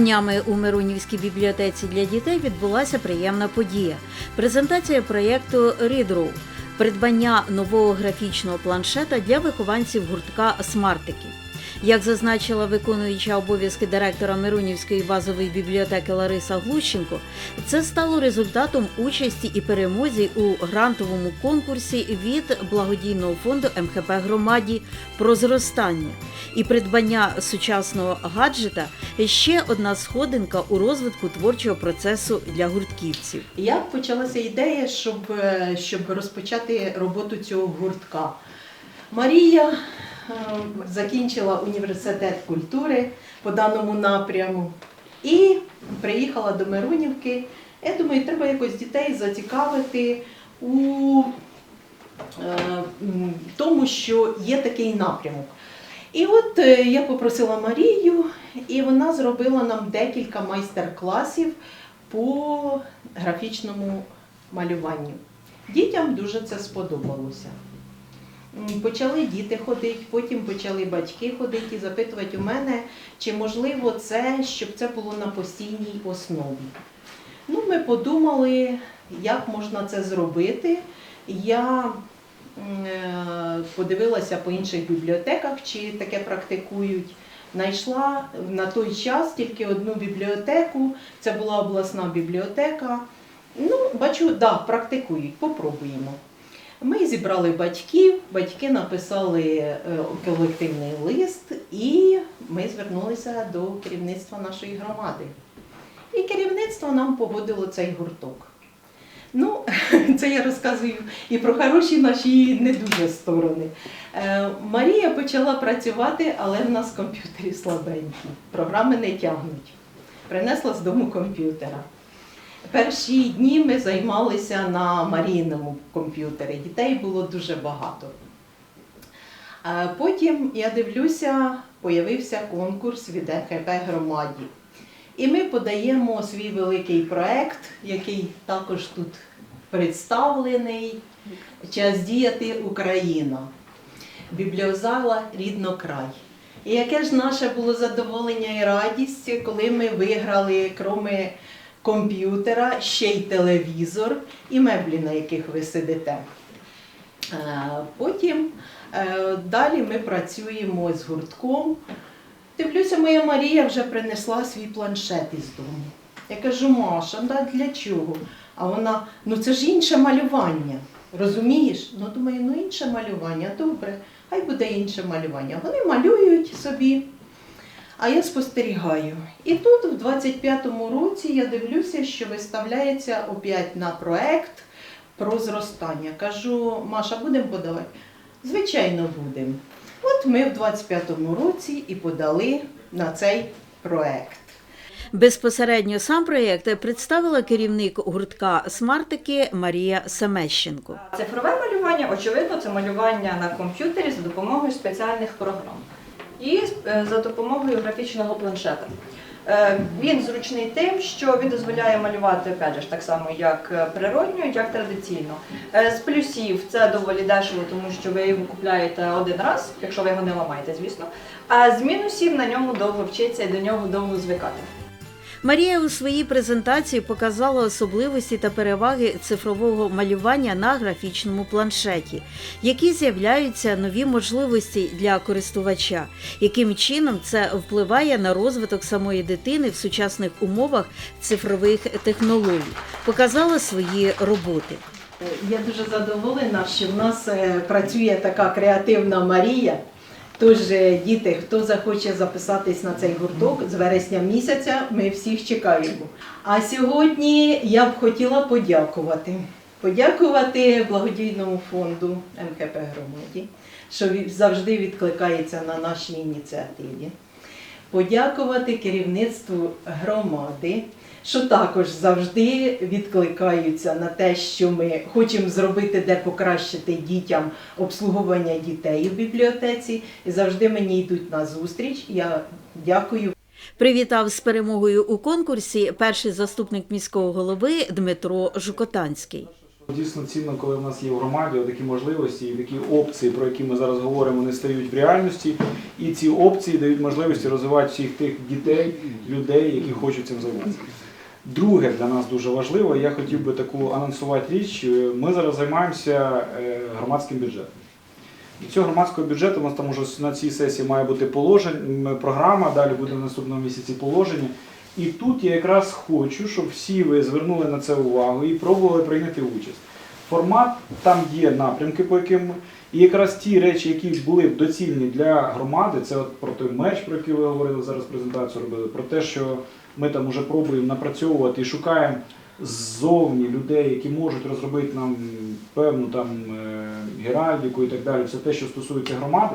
Днями у Миронівській бібліотеці для дітей відбулася приємна подія. Презентація проєкту Рідру, – придбання нового графічного планшета для вихованців гуртка «Смартики». Як зазначила виконуюча обов'язки директора Миронівської базової бібліотеки Лариса Глущенко, це стало результатом участі і перемозі у грантовому конкурсі від благодійного фонду МХП громаді про зростання і придбання сучасного гаджета ще одна сходинка у розвитку творчого процесу для гуртківців. Як почалася ідея, щоб, е, щоб розпочати роботу цього гуртка? Марія закінчила університет культури по даному напряму і приїхала до Миронівки. Я думаю, треба якось дітей зацікавити у е, тому, що є такий напрямок. І от е, я попросила Марію, і вона зробила нам декілька майстер-класів по графічному малюванню. Дітям дуже це сподобалося. Почали діти ходити, потім почали батьки ходити і запитувати у мене, чи можливо це, щоб це було на постійній основі. Ну, ми подумали, як можна це зробити. Я е, подивилася по інших бібліотеках, чи таке практикують. Знайшла на той час тільки одну бібліотеку, це була обласна бібліотека. Ну, бачу, да, практикують, попробуємо. Зібрали батьків, батьки написали е, колективний лист, і ми звернулися до керівництва нашої громади. І керівництво нам погодило цей гурток. Ну, це я розказую і про хороші наші і не дуже сторони. Е, Марія почала працювати, але в нас комп'ютери слабенькі, програми не тягнуть. Принесла з дому комп'ютера. Перші дні ми займалися на Марійному комп'ютері. Дітей було дуже багато. Потім я дивлюся, появився конкурс від НХП громаді. І ми подаємо свій великий проект, який також тут представлений. Час діяти Україна. Бібліозала Ріднокрай. І яке ж наше було задоволення і радість, коли ми виграли, кроме комп'ютера, ще й телевізор і меблі, на яких ви сидите. Е, Потім е, далі ми працюємо з гуртком. Дивлюся, моя Марія вже принесла свій планшет із дому. Я кажу, Маша, да, для чого? А вона, ну це ж інше малювання. Розумієш? Ну, думаю, ну інше малювання, добре, хай буде інше малювання. Вони малюють собі, а я спостерігаю. І тут, в 25-му році, я дивлюся, що виставляється опять на проект про зростання. Кажу, Маша, будемо подавати? Звичайно, будемо. От ми в 25-му році і подали на цей проект. Безпосередньо сам проєкт представила керівник гуртка «Смартики» Марія Семещенко. Цифрове малювання, очевидно, це малювання на комп'ютері за допомогою спеціальних програм і е, за допомогою графічного планшета. Е, Він зручний тим, що він дозволяє малювати опять ж, так само, як е, природньо, як традиційно. З плюсів це доволі дешево, тому що ви його купляєте один раз, якщо ви його не ламаєте, звісно. А з мінусів на ньому довго вчиться і до нього довго звикати. Марія у своїй презентації показала особливості та переваги цифрового малювання на графічному планшеті, які з'являються нові можливості для користувача, яким чином це впливає на розвиток самої дитини в сучасних умовах цифрових технологій, показала свої роботи. Я дуже задоволена, що в нас е, працює така креативна Марія. Тож, е, діти, хто захоче записатись на цей гурток з вересня місяця, ми всіх чекаємо. А сьогодні я б хотіла подякувати. Подякувати благодійному фонду МХП громаді, що завжди відкликається на наші ініціативі. Подякувати керівництву громади, що також завжди відкликаються на те, що ми хочемо зробити, де покращити дітям обслуговування дітей в бібліотеці, і завжди мені йдуть на зустріч. Я дякую. Привітав з перемогою у конкурсі перший заступник міського голови Дмитро Жукотанський. Дійсно цінно, коли в нас є в громаді такі можливості і такі опції, про які ми зараз говоримо, вони стають в реальності. І ці опції дають можливості розвивати всіх тих дітей, людей, які хочуть цим займатися. Друге для нас дуже важливо, я хотів би таку анонсувати річ. Ми зараз займаємося е, громадським бюджетом. І цього громадського бюджету у нас там уже на цій сесії має бути положення, програма, далі буде в наступному місяці положення. І тут я якраз хочу, щоб всі ви звернули на це увагу і пробували прийняти участь. Формат там є напрямки, по яким. І якраз ті речі, які були б доцільні для громади, це от про той меч, про який ви говорили зараз презентацію робили, про те, що ми там вже пробуємо напрацьовувати і шукаємо ззовні людей, які можуть розробити нам певну там е, геральдику і так далі, все те, що стосується громади.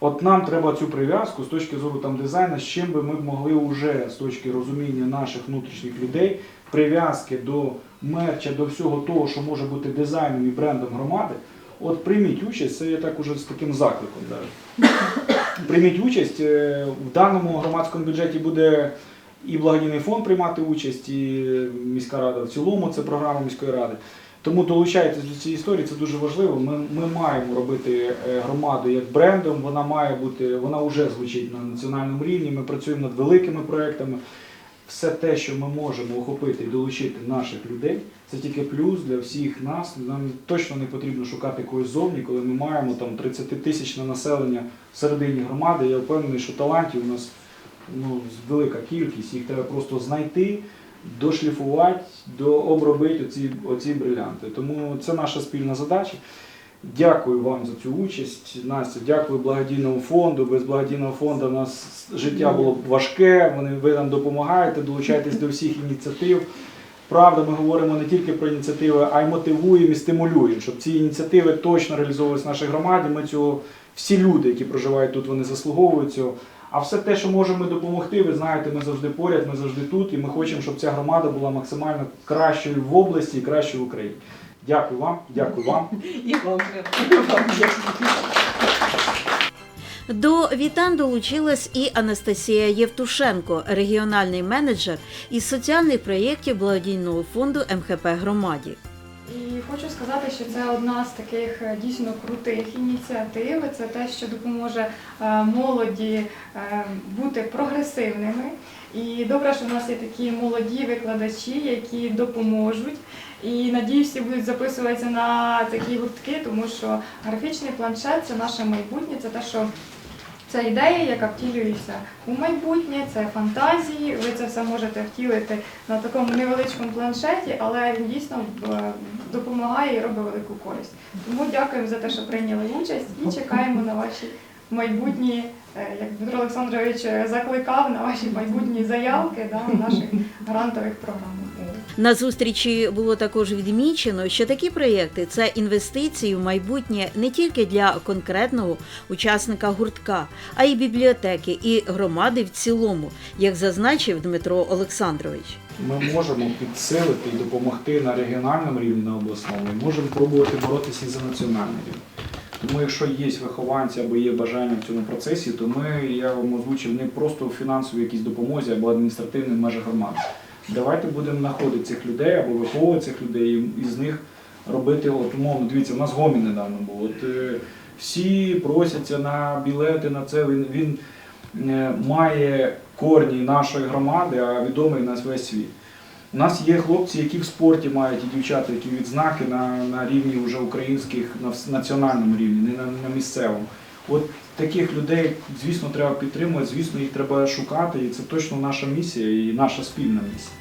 От нам треба цю прив'язку з точки зору там дизайну, з чим би ми могли вже з точки розуміння наших внутрішніх людей, прив'язки до мерча, до всього того, що може бути дизайном і брендом громади. От прийміть участь, це я так уже з таким закликом. Да. Прийміть участь. е, В даному громадському бюджеті буде і благодійний фонд приймати участь, і міська рада в цілому, це програма міської ради. Тому долучайтесь до цієї історії, це дуже важливо. Ми, ми маємо робити е, громаду як брендом. Вона має бути, вона вже звучить на національному рівні. Ми працюємо над великими проектами. Все те, що ми можемо охопити і долучити наших людей, це тільки плюс для всіх нас. Нам точно не потрібно шукати когось зовні, коли ми маємо там 30 тисячне населення всередині громади. Я впевнений, що талантів у нас ну, велика кількість. Їх треба просто знайти, дошліфувати, дообробити оці, оці брилянти. Тому це наша спільна задача. Дякую вам за цю участь. Настя, дякую благодійному фонду. Без благодійного фонду у нас життя було б важке. Вони ви нам допомагаєте, долучайтесь до всіх ініціатив. Правда, ми говоримо не тільки про ініціативи, а й мотивуємо і стимулюємо, щоб ці ініціативи точно реалізовувалися в нашій громаді. Ми цього всі люди, які проживають тут, вони заслуговують цього. А все те, що можемо допомогти, ви знаєте, ми завжди поряд, ми завжди тут, і ми хочемо, щоб ця громада була максимально кращою в області і кращою в Україні. Дякую вам, дякую вам. І вам дякую. До вітань долучилась і Анастасія Євтушенко, регіональний менеджер із соціальних проєктів благодійного фонду МХП громаді. І хочу сказати, що це одна з таких е, дійсно крутих ініціатив. Це те, що допоможе е, молоді е, бути прогресивними. І добре, що в нас є такі молоді викладачі, які допоможуть. І надіюсь, всі будуть записуватися на такі гуртки, тому що графічний планшет це наше майбутнє, це те, що це ідея, яка втілюється у майбутнє, це фантазії. Ви це все можете втілити на такому невеличкому планшеті, але він дійсно е, допомагає і робить велику користь. Тому дякуємо за те, що прийняли участь і чекаємо на ваші майбутні, е, як Дмитро Олександрович е, закликав, на ваші майбутні заявки да, в наших грантових програмах. На зустрічі було також відмічено, що такі проєкти це інвестиції в майбутнє не тільки для конкретного учасника гуртка, а й бібліотеки і громади в цілому, як зазначив Дмитро Олександрович. Ми можемо підсилити і допомогти на регіональному рівні, на обласному, і можемо пробувати боротися і за національний рівень. Тому якщо є вихованці або є бажання в цьому процесі, то ми, я вам озвучив, не просто в фінансовій якійсь допомозі або адміністративній межах громади. Давайте будемо знаходити цих людей або виховувати цих людей і з них робити, от умовно, дивіться, у нас гомін недавно був. От, е, всі просяться на білети, на це. Він, він е, має корні нашої громади, а відомий на весь світ. У нас є хлопці, які в спорті мають і дівчата, які відзнаки на, на рівні вже українських, на національному рівні, не на, на місцевому. От таких людей, звісно, треба підтримувати, звісно, їх треба шукати, і це точно наша місія і наша спільна місія.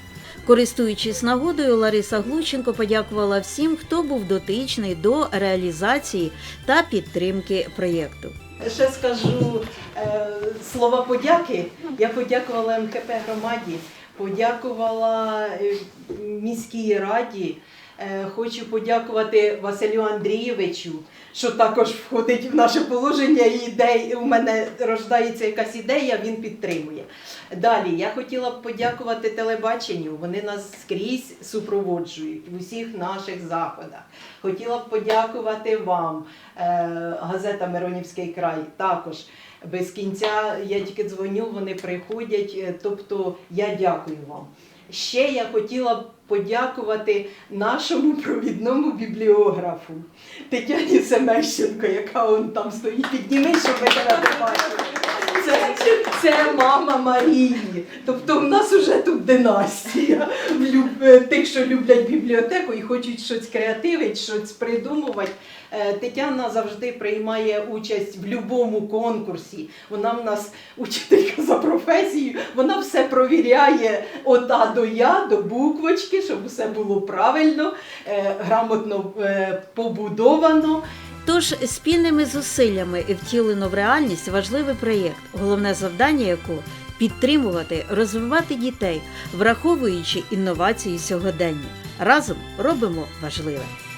Користуючись нагодою, Лариса Глученко подякувала всім, хто був дотичний до реалізації та підтримки проєкту. Ще скажу е, слова подяки. Я подякувала МКП громаді, подякувала е, міській раді. Е, Хочу подякувати Василю Андрійовичу, що також входить в наше положення. І ідей у мене рождається якась ідея, він підтримує. Далі я хотіла б подякувати телебаченню. Вони нас скрізь супроводжують в усіх наших заходах. Хотіла б подякувати вам, е, газета Миронівський край. Також без кінця я тільки дзвоню, вони приходять. е, Тобто я дякую вам. Ще я хотіла б подякувати нашому провідному бібліографу Тетяні Семещенко, яка он там стоїть. Підніми, щоб ми тебе побачили. Це, це мама Марії. Тобто в нас вже тут династія люб- е, тих, що люблять бібліотеку і хочуть щось креативити, щось придумувати. Е, Тетяна завжди приймає участь в будь-якому конкурсі. Вона в нас учителька за професією, вона все провіряє от А до Я, до буквочки, щоб все було правильно, е, грамотно побудовано. Тож спільними зусиллями втілено в реальність важливий проєкт, головне завдання якого підтримувати, розвивати дітей, враховуючи інновації сьогодення. Разом робимо важливе.